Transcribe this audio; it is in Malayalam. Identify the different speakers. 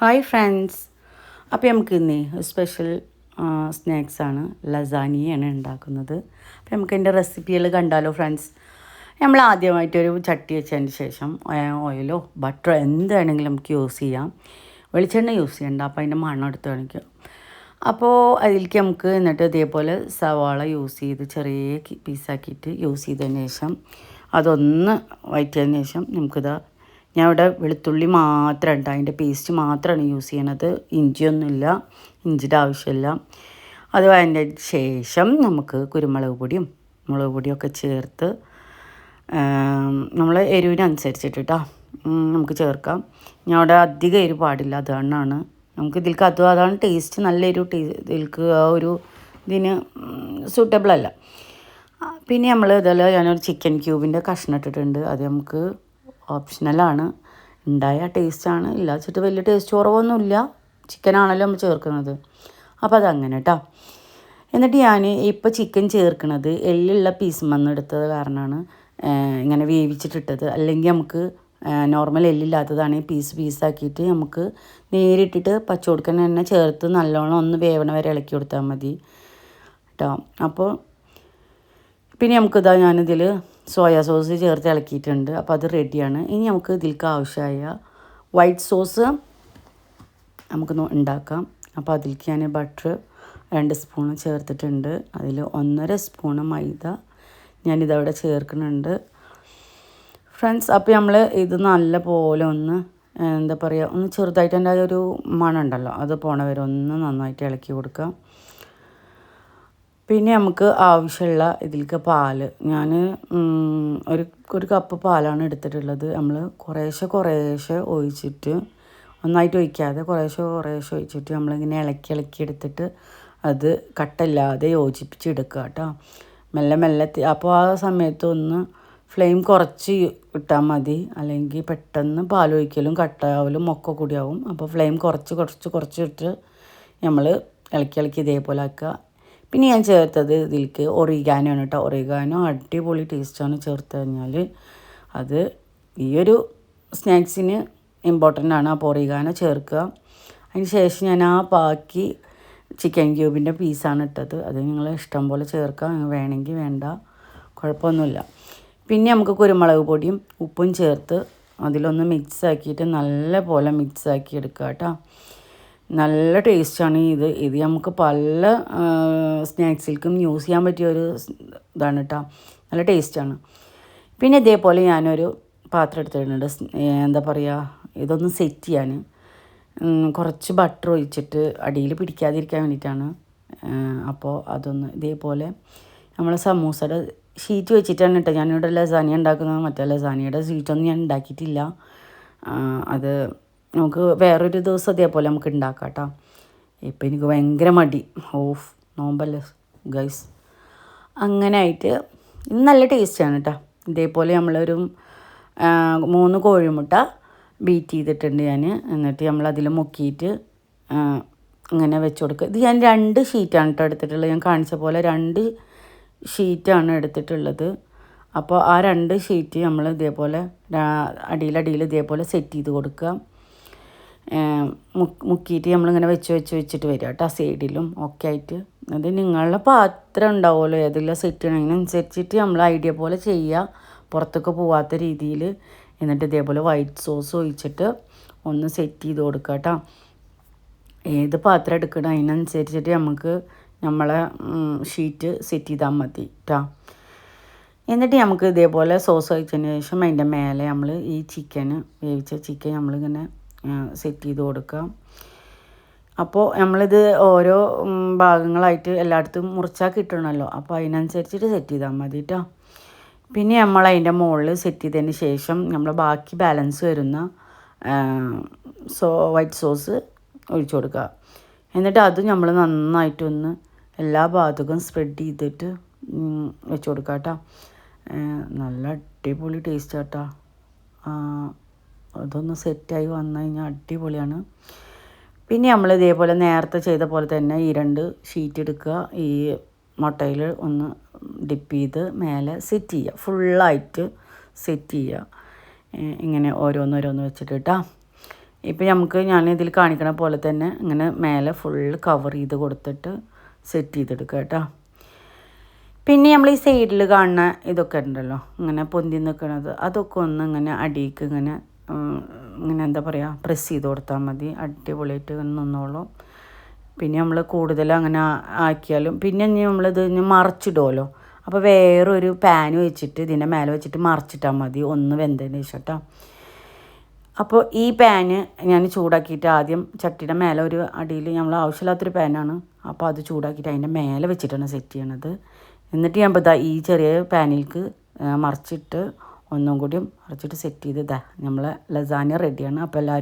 Speaker 1: ഹായ് ഫ്രണ്ട്സ് അപ്പോൾ നമുക്ക് ഇന്ന് സ്പെഷ്യൽ സ്നാക്സാണ് ലസാനിയാണ് ഉണ്ടാക്കുന്നത്. അപ്പോൾ നമുക്ക് എന്റെ റെസിപ്പികൾ കണ്ടാലോ ഫ്രണ്ട്സ് നമ്മൾ ആദ്യമായിട്ടൊരു ചട്ടി വെച്ചതിന് ശേഷം ഓയിലോ ബട്ടറോ എന്താണെങ്കിലും നമുക്ക് യൂസ് ചെയ്യാം. വെളിച്ചെണ്ണ യൂസ് ചെയ്യണ്ട അപ്പോൾ അതിന്റെ മണം എടുത്ത് കാണിക്കുക അപ്പോൾ അതിലേക്ക് നമുക്ക് എന്നിട്ട് ഇതേപോലെ സവാള യൂസ് ചെയ്ത് ചെറിയ പീസാക്കിയിട്ട് യൂസ് ചെയ്തതിന് ശേഷം അതൊന്ന് വയറ്റിയതിന് ശേഷം നമുക്കിതാ ഞാൻ ഇവിടെ വെളുത്തുള്ളി മാത്രം ഉണ്ട് അതിന്റെ പേസ്റ്റ് മാത്രമാണ് യൂസ് ചെയ്യണത്. ഇഞ്ചിയൊന്നുമില്ല. ഇഞ്ചിയുടെ ആവശ്യമില്ല. അത് അതിന്റെ ശേഷം നമുക്ക് കുരുമുളക് പൊടിയും മുളക് പൊടിയൊക്കെ ചേർത്ത് നമ്മൾ എരിവിനനുസരിച്ചിട്ട് കേട്ടോ നമുക്ക് ചേർക്കാം. ഞാൻ അവിടെ അധികം എരിവ് പാടില്ല. അതുകൊണ്ടാണ് നമുക്ക് ഇതിൽക്ക് അത് അതാണ് ടേസ്റ്റ്. നല്ല എരിവ് ടേ ഇതിൽക്ക് ആ ഒരു ഇതിന് സൂട്ടബിൾ അല്ല. പിന്നെ നമ്മൾ ഇതെല്ലാം ഞാനൊരു ചിക്കൻ ക്യൂബിന്റെ കഷ്ണം ഇട്ടിട്ടുണ്ട്. അത് നമുക്ക് ഓപ്ഷണലാണ് ഉണ്ടായ ടേസ്റ്റാണ്. ഇല്ല വെച്ചിട്ട് വലിയ ടേസ്റ്റ് കുറവൊന്നുമില്ല. ചിക്കനാണല്ലോ നമ്മൾ ചേർക്കുന്നത്. അപ്പോൾ അതങ്ങനെ കേട്ടോ എന്നിട്ട് ഞാൻ ഇപ്പോൾ ചിക്കൻ ചേർക്കുന്നത് എല്ലുള്ള പീസ് എടുത്തത് കാരണമാണ് ഇങ്ങനെ വേവിച്ചിട്ടിട്ടത്. അല്ലെങ്കിൽ നമുക്ക് നോർമൽ എല്ലില്ലാത്തതാണ് പീസ് പീസാക്കിയിട്ട് നമുക്ക് നേരിട്ടിട്ട് പച്ചവെടുക്കൻ തന്നെ ചേർത്ത് നല്ലോണം ഒന്ന് വേവണ വരെ ഇളക്കി കൊടുത്താൽ മതി. കേട്ടോ അപ്പോൾ പിന്നെ നമുക്കിതാ ഞാനിതിൽ സോയാ സോസ് ചേർത്ത് ഇളക്കിയിട്ടുണ്ട്. അപ്പോൾ അത് റെഡിയാണ് ഇനി നമുക്ക് ഇതിലേക്ക് ആവശ്യമായ വൈറ്റ് സോസ് നമുക്ക് ഉണ്ടാക്കാം. അപ്പോൾ അതിലേക്ക് ഞാൻ ബട്ടർ രണ്ട് സ്പൂൺ ചേർത്തിട്ടുണ്ട്. അതിൽ ഒന്നര സ്പൂൺ മൈദ ഞാനിതവിടെ ചേർക്കുന്നുണ്ട്. ഫ്രണ്ട്സ് അപ്പോൾ നമ്മൾ ഇത് നല്ല പോലെ ഒന്ന് എന്താ പറയുക ഒന്ന് ചെറുതായിട്ട് എന്റെ ഒരു മണം ഉണ്ടല്ലോ അത് പോണവരെ ഒന്ന് നന്നായിട്ട് ഇളക്കി കൊടുക്കാം. പിന്നെ നമുക്ക് ആവശ്യമുള്ള ഇതിലേക്ക് പാൽ ഞാൻ ഒരു ഒരു കപ്പ് പാലാണ് എടുത്തിട്ടുള്ളത്. നമ്മൾ കുറേശ്ശെ കുറേശ്ശെ ഒഴിച്ചിട്ട് ഒന്നായിട്ട് ഒഴിക്കാതെ കുറേശ്ശെ കുറേശ്ശെ ഒഴിച്ചിട്ട് നമ്മളിങ്ങനെ ഇളക്കി ഇളക്കി എടുത്തിട്ട് അത് കട്ടല്ലാതെ യോജിപ്പിച്ചെടുക്കുക കേട്ടോ. മെല്ലെ മെല്ലെ അപ്പോൾ ആ സമയത്ത് ഒന്ന് ഫ്ലെയിം കുറച്ച് ഇട്ടാൽ മതി. അല്ലെങ്കിൽ പെട്ടെന്ന് പാലൊഴിക്കലും കട്ടാവലും ഒക്കെ കൂടിയാവും അപ്പോൾ ഫ്ലെയിം കുറച്ച് കുറച്ച് കുറച്ചിട്ട് നമ്മൾ ഇളക്കി ഇളക്കി ഇതേപോലെ ആക്കുക. പിന്നെ ഞാൻ ചേർത്തത് ഇതിലേക്ക് ഒറിഗാനോ ആണ് കേട്ടോ. ഒറിഗാനോ അടിപൊളി ടേസ്റ്റാണ് ചേർത്ത് കഴിഞ്ഞാൽ അത് ഈ ഒരു സ്നാക്സിന് ഇമ്പോർട്ടന്റ് ആണ്. അപ്പോൾ ഒറിഗാനോ ചേർക്കുക. അതിന് ശേഷം ഞാൻ ആ ബാക്കി ചിക്കൻ ക്യൂബിന്റെ പീസാണ് ഇട്ടത്. അത് നിങ്ങൾ ഇഷ്ടം പോലെ ചേർക്കാം വേണമെങ്കിൽ വേണ്ട. കുഴപ്പമൊന്നുമില്ല. പിന്നെ നമുക്ക് കുരുമുളക് പൊടിയും ഉപ്പും ചേർത്ത് അതിലൊന്ന് മിക്സ് ആക്കിയിട്ട് നല്ല പോലെ മിക്സ് ആക്കി എടുക്കുക കേട്ടോ. നല്ല ടേസ്റ്റാണ് ഇത്. ഇത് നമുക്ക് പല സ്നാക്സിൽക്കും യൂസ് ചെയ്യാൻ പറ്റിയ ഒരു ഇതാണ് കേട്ടോ നല്ല ടേസ്റ്റാണ്. പിന്നെ ഇതേപോലെ ഞാനൊരു പാത്രം എടുത്തിട്ടുണ്ട്. എന്താ പറയുക ഇതൊന്ന് സെറ്റ് ചെയ്യാൻ. കുറച്ച് ബട്ടർ ഒഴിച്ചിട്ട് അടിയിൽ പിടിക്കാതിരിക്കാൻ വേണ്ടിയിട്ടാണ്. അപ്പോൾ അതൊന്ന് ഇതേപോലെ നമ്മൾ സമൂസയുടെ ഷീറ്റ് വെച്ചിട്ടാണ് കേട്ടോ ഞാനിവിടെ ലസാനിയ ഉണ്ടാക്കുന്നത്. മറ്റേ ലസാനിയുടെ ഷീറ്റൊന്നും ഞാൻ ഉണ്ടാക്കിയിട്ടില്ല. അത് നമുക്ക് വേറൊരു ദിവസം അതേപോലെ നമുക്ക് ഉണ്ടാക്കാം കേട്ടോ ഇപ്പം എനിക്ക് ഭയങ്കര മടി. ഓഫ് നോമ്പല്ലേ ഗൈസ് അങ്ങനെ ആയിട്ട് ഇത് നല്ല ടേസ്റ്റാണ് കേട്ടോ ഇതേപോലെ നമ്മളൊരു മൂന്ന് കോഴിമുട്ട ബീറ്റ് ചെയ്തിട്ടുണ്ട് ഞാൻ എന്നിട്ട് നമ്മളതിൽ മുക്കിയിട്ട് അങ്ങനെ വെച്ച് കൊടുക്കുക ഇത് ഞാൻ രണ്ട് ഷീറ്റാണ് കേട്ടോ എടുത്തിട്ടുള്ളത്. ഞാൻ കാണിച്ച പോലെ രണ്ട് ഷീറ്റാണ് എടുത്തിട്ടുള്ളത്. അപ്പോൾ ആ രണ്ട് ഷീറ്റ് നമ്മൾ ഇതേപോലെ അടിയിലടിയിൽ ഇതേപോലെ സെറ്റ് ചെയ്ത് കൊടുക്കുക മുക്കിയിട്ട് നമ്മളിങ്ങനെ വെച്ച് വെച്ച് വെച്ചിട്ട് വരിക കേട്ടോ സൈഡിലും. ഒക്കെ ആയിട്ട്. അത് നിങ്ങളുടെ പാത്രം ഉണ്ടാവുമല്ലോ ഏതെല്ലാം സെറ്റ് ചെയ്യണതിനനുസരിച്ചിട്ട് നമ്മൾ ഐഡിയ പോലെ ചെയ്യുക. പുറത്തൊക്കെ പോവാത്ത രീതിയിൽ. എന്നിട്ട് ഇതേപോലെ വൈറ്റ് സോസ് ഒഴിച്ചിട്ട് ഒന്ന് സെറ്റ് ചെയ്ത് കൊടുക്കുക കേട്ടോ. ഏത് പാത്രം എടുക്കണം അതിനനുസരിച്ചിട്ട് നമുക്ക് നമ്മളെ ഷീറ്റ് സെറ്റ് ചെയ്താൽ മതി കേട്ടോ. എന്നിട്ട് നമുക്ക് ഇതേപോലെ സോസ് ഒഴിച്ചതിന് ശേഷം അതിന്റെ മേലെ നമ്മൾ ഈ ചിക്കന് വേവിച്ച ചിക്കൻ നമ്മളിങ്ങനെ സെറ്റ് ചെയ്ത് കൊടുക്കാം. അപ്പോൾ നമ്മളിത് ഓരോ ഭാഗങ്ങളായിട്ട് എല്ലായിടത്തും മുറിച്ചാൽ കിട്ടണമല്ലോ അപ്പോൾ അതിനനുസരിച്ചിട്ട് സെറ്റ് ചെയ്താൽ മതി കേട്ടോ പിന്നെ നമ്മൾ അതിന്റെ മുകളിൽ സെറ്റ് ചെയ്തതിന് ശേഷം നമ്മൾ ബാക്കി ബാലൻസ് വരുന്ന സോ വൈറ്റ് സോസ് ഒഴിച്ചു കൊടുക്കുക എന്നിട്ട് അത് നമ്മൾ നന്നായിട്ടൊന്ന് എല്ലാ ഭാഗത്തും സ്പ്രെഡ് ചെയ്തിട്ട് വെച്ച് കൊടുക്കുക കേട്ടോ നല്ല അടിപൊളി ടേസ്റ്റ് കേട്ടോ അതൊന്ന് സെറ്റായി വന്നു കഴിഞ്ഞാൽ അടിപൊളിയാണ്. പിന്നെ നമ്മൾ ഇതേപോലെ നേരത്തെ ചെയ്ത പോലെ തന്നെ ഈ രണ്ട് ഷീറ്റ് എടുക്കുക. ഈ മുട്ടയിൽ ഒന്ന് ഡിപ്പ് ചെയ്ത് മേലെ സെറ്റ് ചെയ്യുക. ഫുള്ളായിട്ട് സെറ്റ് ചെയ്യുക. ഇങ്ങനെ ഓരോന്നോരോന്ന് വെച്ചിട്ട് കേട്ടോ. ഇപ്പം നമുക്ക് ഞാൻ ഇതിൽ കാണിക്കണ പോലെ തന്നെ ഇങ്ങനെ മേലെ ഫുള്ള് കവർ ചെയ്ത് കൊടുത്തിട്ട് സെറ്റ് ചെയ്തെടുക്കുക കേട്ടോ. പിന്നെ നമ്മൾ ഈ സൈഡിൽ കാണുന്ന ഇതൊക്കെ ഉണ്ടല്ലോ. ഇങ്ങനെ പൊന്തി നിൽക്കുന്നത് അതൊക്കെ ഒന്ന് ഇങ്ങനെ അടിയിക്ക് ഇങ്ങനെ ഇങ്ങനെ എന്താ പറയുക പ്രസ് ചെയ്ത് കൊടുത്താൽ മതി. അടിപൊളിയായിട്ട് നിന്നോളും. പിന്നെ നമ്മൾ കൂടുതൽ അങ്ങനെ ആക്കിയാലും പിന്നെ ഇനി നമ്മളിത് മറിച്ചിടുമല്ലോ അപ്പോൾ വേറൊരു പാൻ വെച്ചിട്ട് ഇതിന്റെ മേലെ വെച്ചിട്ട് മറിച്ചിട്ടാൽ മതി. ഒന്ന് വെന്തതിന് ശേഷം കേട്ടോ അപ്പോൾ ഈ പാന് ഞാൻ ചൂടാക്കിയിട്ട് ആദ്യം ചട്ടിയുടെ മേലെ ഒരു അടിയിൽ നമ്മൾ ആവശ്യമില്ലാത്തൊരു പാനാണ് അപ്പോൾ അത് ചൂടാക്കിയിട്ട് അതിന്റെ മേലെ വെച്ചിട്ടാണ് സെറ്റ് ചെയ്യണത്. എന്നിട്ട് ഞാൻ ഈ ചെറിയ പാനിലേക്ക് മറിച്ചിട്ട് ഒന്നും കൂടിയും മറിച്ചിട്ട് സെറ്റ് ചെയ്ത് ഇതാ. നമ്മളെ ലസാനിയ റെഡിയാണ് അപ്പോൾ എല്ലാവരും